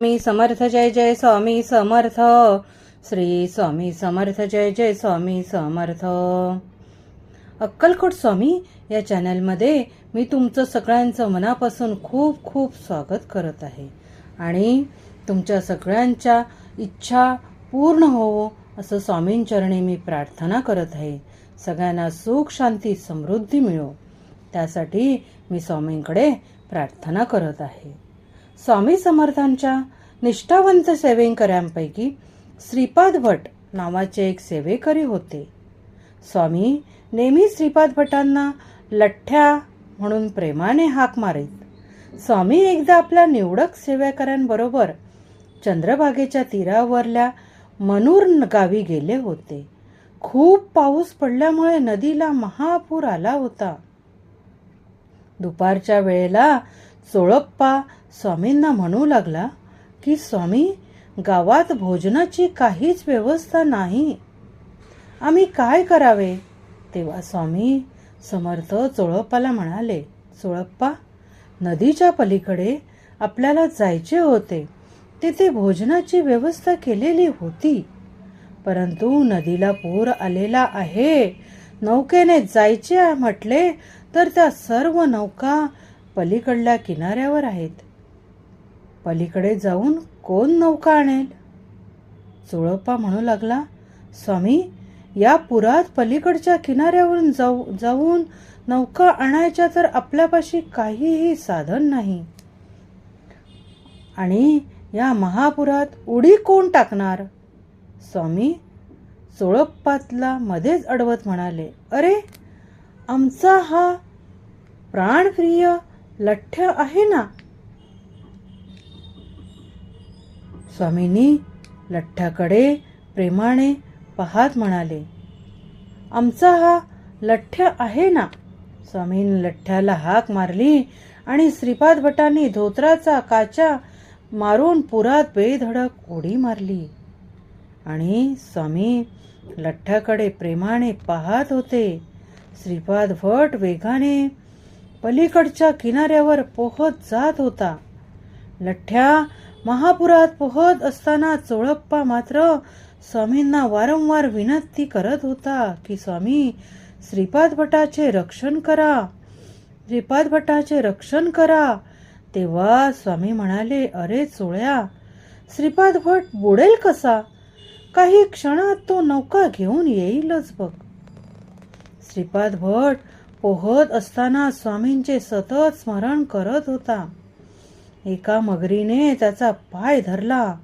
स्वामी समर्थ जय जय स्वामी समर्थ. श्री स्वामी समर्थ जय जय स्वामी समर्थ. अक्कलकोट स्वामी या चॅनलमध्ये मी तुमचं सगळ्यांचं मनापासून खूप खूप स्वागत करत आहे. आणि तुमच्या सगळ्यांच्या इच्छा पूर्ण होवो असं स्वामींचरणी मी प्रार्थना करत आहे. सगळ्यांना सुख शांती समृद्धी मिळो. त्यासाठी मी स्वामींकडे प्रार्थना करत आहे. स्वामी समर्थांच्या निष्ठावंत सेवेकऱ्यांपैकी श्रीपाद भट नावाचे एक सेवेकरी होते. स्वामी नेहमी श्रीपाद भटांना लठ्ठ्या म्हणून प्रेमाने हाक मारीत. स्वामी एकदा आपल्या निवडक सेवेकऱ्यांबरोबर चंद्रभागेच्या तीरावरल्या मनूर गावी गेले होते. खूप पाऊस पडल्यामुळे नदीला महापूर आला होता. दुपारच्या वेळेला चोळप्पा स्वामींना म्हणू लागला की स्वामी गावात भोजनाची काहीच व्यवस्था नाही. आम्ही काय करावे? तेव्हा स्वामी समर्थ चोळप्पाला म्हणाले चोळप्पा नदीच्या पलीकडे आपल्याला जायचे होते. तिथे भोजनाची व्यवस्था केलेली होती. परंतु नदीला पूर आलेला आहे. नौकेने जायचे म्हटले तर त्या सर्व नौका पलीकडल्या किनाऱ्यावर आहेत. पलीकडे जाऊन कोण नौका आणेल? चोळप्पा म्हणू लागला स्वामी या पुरात पलीकडच्या किनाऱ्यावरून जाऊ जाऊन नौका आणायच्या तर आपल्यापाशी काहीही साधन नाही. आणि या महापुरात उडी कोण टाकणार? स्वामी चोळप्पातला मध्येच अडवत म्हणाले अरे आमचा हा प्राणप्रिय लठ्ठ आहे ना? स्वामींनी लठ्ठाकडे प्रेमाने पाहत म्हणाले आमचा हा लठ्ठ आहे ना? स्वामींनी लठ्ठ्याला हाक मारली आणि श्रीपाद भटांनी धोत्राचा काचा मारून पुरात बेधडक उडी मारली. आणि स्वामी लठ्ठ्याकडे प्रेमाने पाहत होते. श्रीपाद भट वेगाने पलीकडच्या किनाऱ्यावर पोहत जात होता. लठ्ठ्या महापुरात पोहत असताना चोळप्पा मात्र स्वामींना वारंवार विनंती करत होता की स्वामी श्रीपाद भटाचे रक्षण करा. श्रीपाद भटाचे रक्षण करा. तेव्हा स्वामी म्हणाले अरे चोळ्या श्रीपाद भट बुडेल कसा? काही क्षणात तो नौका घेऊन येईलच बघ. श्रीपाद भट पोहत असताना स्वामींचे सतत स्मरण करत होता. एका मगरीने त्याचा पाय धरला.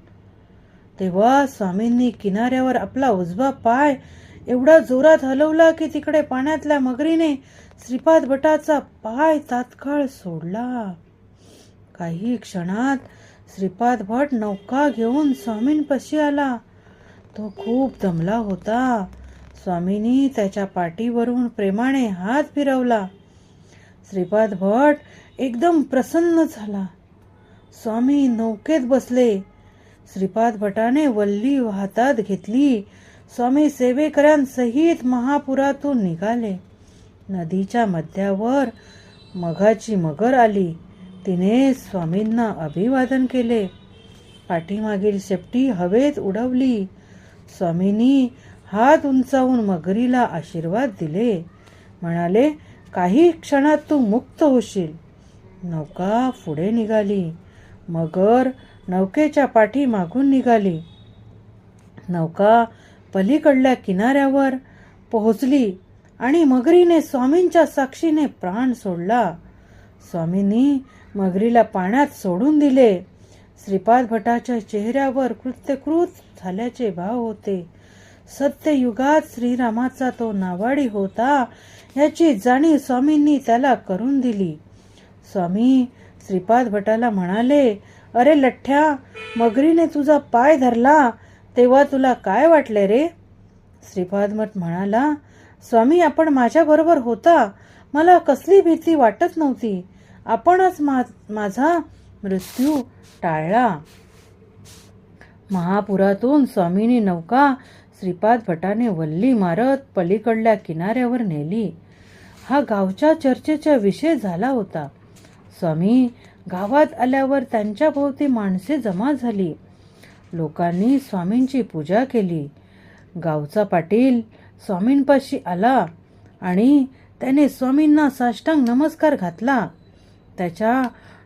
तेव्हा स्वामींनी किनाऱ्यावर आपला उजवा पाय एवढा जोरात हलवला की तिकडे पाण्यातल्या मगरीने श्रीपाद भटाचा पाय तात्काळ सोडला. काही क्षणात श्रीपाद भट नौका घेऊन स्वामींपाशी आला. तो खूप दमला होता. स्वामींनी त्याच्या पाठीवरून प्रेमाने हात फिरवला. श्रीपाद भट एकदम प्रसन्न झाला. स्वामी नौकेत बसले. श्रीपाद भटाने वल्ली हातात घेतली. स्वामी सेवेकऱ्यांसहित महापुरातून निघाले. नदीच्या मध्यावर मघाची मगर आली. तिने स्वामींना अभिवादन केले. पाठीमागील शेपटी हवेत उडवली. स्वामींनी हात उंचावून मगरीला आशीर्वाद दिले. म्हणाले काही क्षणात तू मुक्त होशील. नौका पुढे निघाली. मगर नौकेच्या पाठी मागून निघाली. नौका पलीकडल्या किनाऱ्यावर पोहोचली आणि मगरीने स्वामींच्या साक्षीने प्राण सोडला. स्वामींनी मगरीला पाण्यात सोडून दिले. श्रीपाद भटाच्या चेहऱ्यावर कृत्यकृत झाल्याचे भाव होते. सत्ययुगात श्रीरामाचा तो नावाडी होता याची जाणीव स्वामींनी त्याला करून दिली. स्वामी श्रीपाद भटाला म्हणाले अरे लठ्ठ्या मगरीने तुझा पाय धरला तेव्हा तुला काय वाटले रे? श्रीपाद मठ म्हणाला स्वामी आपण माझ्याबरोबर होता. मला कसली भीती वाटत नव्हती. आपणच मा माझा मृत्यू टाळला. महापुरातून स्वामींनी नौका श्रीपाद भटाने वल्ली मारत पलीकडल्या किनाऱ्यावर नेली. हा गावच्या चर्चेचा विषय झाला होता. स्वामी गावात आल्यावर त्यांच्या भोवती माणसे जमा झाली. लोकांनी स्वामींची पूजा केली. गावचा पाटील स्वामींपाशी आला आणि त्याने स्वामींना साष्टांग नमस्कार घातला. त्याच्या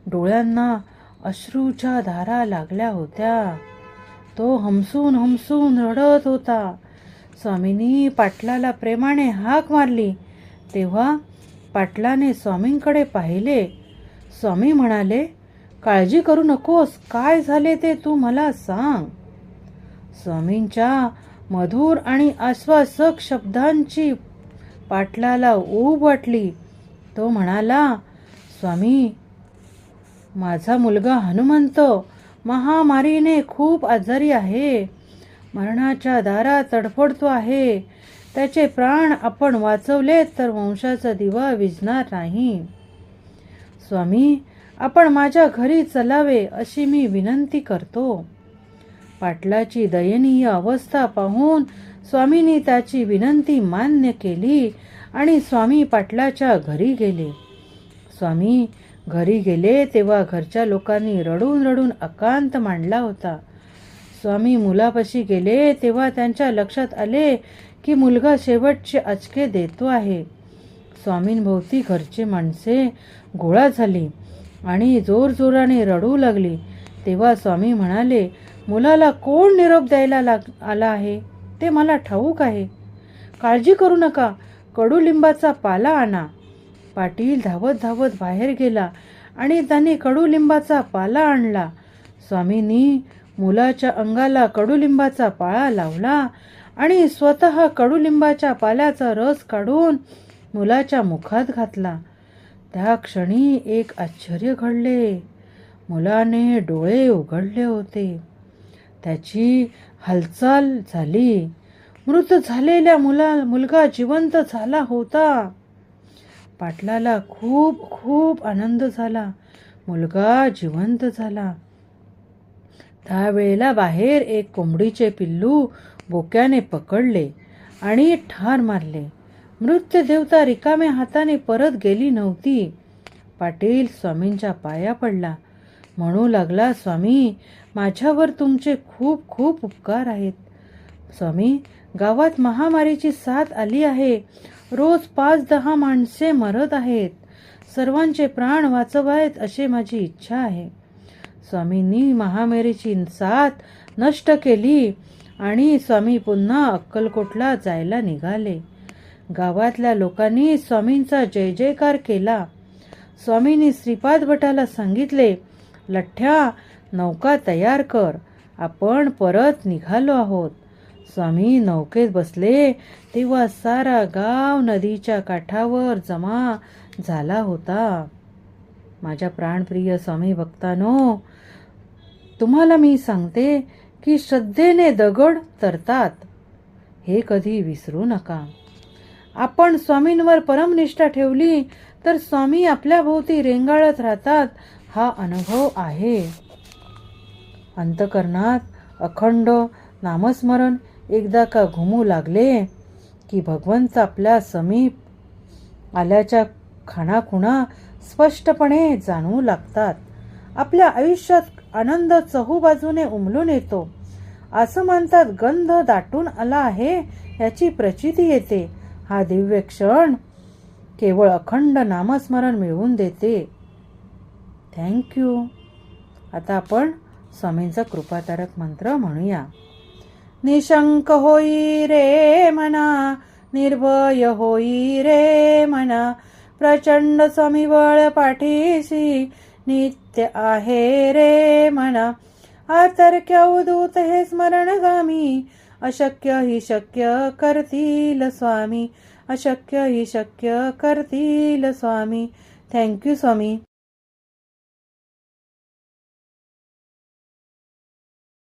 डोळ्यांना अश्रूच्या धारा लागल्या होत्या. तो हमसून हमसून रडत होता. स्वामींनी पाटलाला प्रेमाने हाक मारली. तेव्हा पाटलाने स्वामींकडे पाहिले. स्वामी म्हणाले काळजी करू नकोस. काय झाले ते तू मला सांग. स्वामींच्या मधुर आणि आश्वासक शब्दांची पाटलाला ऊब वाटली. तो म्हणाला स्वामी माझा मुलगा हनुमंत महामारीने खूप आजारी आहे. मरणाच्या दारात तडफडतो आहे. त्याचे प्राण आपण वाचवले तर वंशाचा दिवा विजणार नाही. स्वामी आपण माझ्या घरी चलावे अशी मी विनंती करतो. पाटलाची दयनीय अवस्था पाहून स्वामींनी त्याची विनंती मान्य केली आणि स्वामी पाटलाच्या घरी गेले. स्वामी घरी गेले तेव्हा घरच्या लोकांनी रडून रडून अकांत मांडला होता. स्वामी मुलापाशी गेले तेव्हा त्यांच्या लक्षात आले की मुलगा शेवटचे अचके देतो आहे. स्वामींभोवती घरचे माणसे गोळा झाली आणि जोरजोराने रडू लागली. तेव्हा स्वामी म्हणाले मुलाला कोण निरोप द्यायला लाग आला आहे? ते मला ठाऊक आहे. काळजी करू नका. कडुलिंबाचा पाला आणा. पाटील धावत धावत बाहेर गेला आणि त्याने कडुलिंबाचा पाला आणला. स्वामींनी मुलाच्या अंगाला कडुलिंबाचा पाळा लावला आणि स्वतः कडुलिंबाच्या पाल्याचा रस काढून मुलाच्या मुखात घातला. त्या क्षणी एक आश्चर्य घडले. मुलाने डोळे उघडले होते. त्याची हालचाल झाली. मृत झालेल्या मुला मुलगा जिवंत झाला होता. पाटलाला खूप खूप आनंद झाला. मुलगा जिवंत झाला. त्यावेळेला बाहेर एक कोंबडीचे पिल्लू बोक्याने पकडले आणि ठार मारले. मृत्यदेवता रिकाम्या हाताने परत गेली नव्हती. पाटील स्वामींच्या पाया पडला. म्हणू लागला स्वामी माझ्यावर तुमचे खूप खूप उपकार आहेत. स्वामी गावात महामारीची साथ आली आहे. रोज पाच दहा माणसे मरत आहेत. सर्वांचे प्राण वाचवायत अशी माझी इच्छा आहे. स्वामींनी महामारीची साथ नष्ट केली आणि स्वामी पुन्हा अक्कलकोटला जायला निघाले. गावातल्या लोकांनी स्वामींचा जय जयकार केला. स्वामींनी श्रीपाद भटाला सांगितले लठ्ठ्या नौका तयार कर. आपण परत निघालो आहोत. स्वामी नौकेत बसले तेव्हा सारा गाव नदीच्या काठावर जमा झाला होता. माझ्या प्राणप्रिय स्वामी भक्तानो तुम्हाला मी सांगते की श्रद्धेने दगड तरतात. हे कधी विसरू नका. आपण स्वामींवर परमनिष्ठा ठेवली तर स्वामी आपल्या भोवती रेंगाळत राहतात हा अनुभव आहे. अंतकरणात अखंड नामस्मरण एकदा का घुमू लागले की भगवंत आपल्या समीप आल्याच्या खाणाखुणा स्पष्टपणे जाणवू लागतात. आपल्या आयुष्यात आनंद चहूबाजूने उमलून येतो. असं म्हणतात गंध दाटून आला आहे याची प्रचिती येते. हा दिव्य क्षण केवळ अखंड नामस्मरण मिळवून देते. थँक्यू आता आपण स्वामींचा कृपातारक मंत्र म्हणूया. निशंक होई रे मना निर्भय होई रे मना प्रचंड स्वामीबळ पाठीशी नित्य आहे रे मना. आतर्क्य उदूत हे स्मरणगामी अशक्य ही शक्य करतील स्वामी अशक्य ही शक्य करतील स्वामी. थँक्यू स्वामी.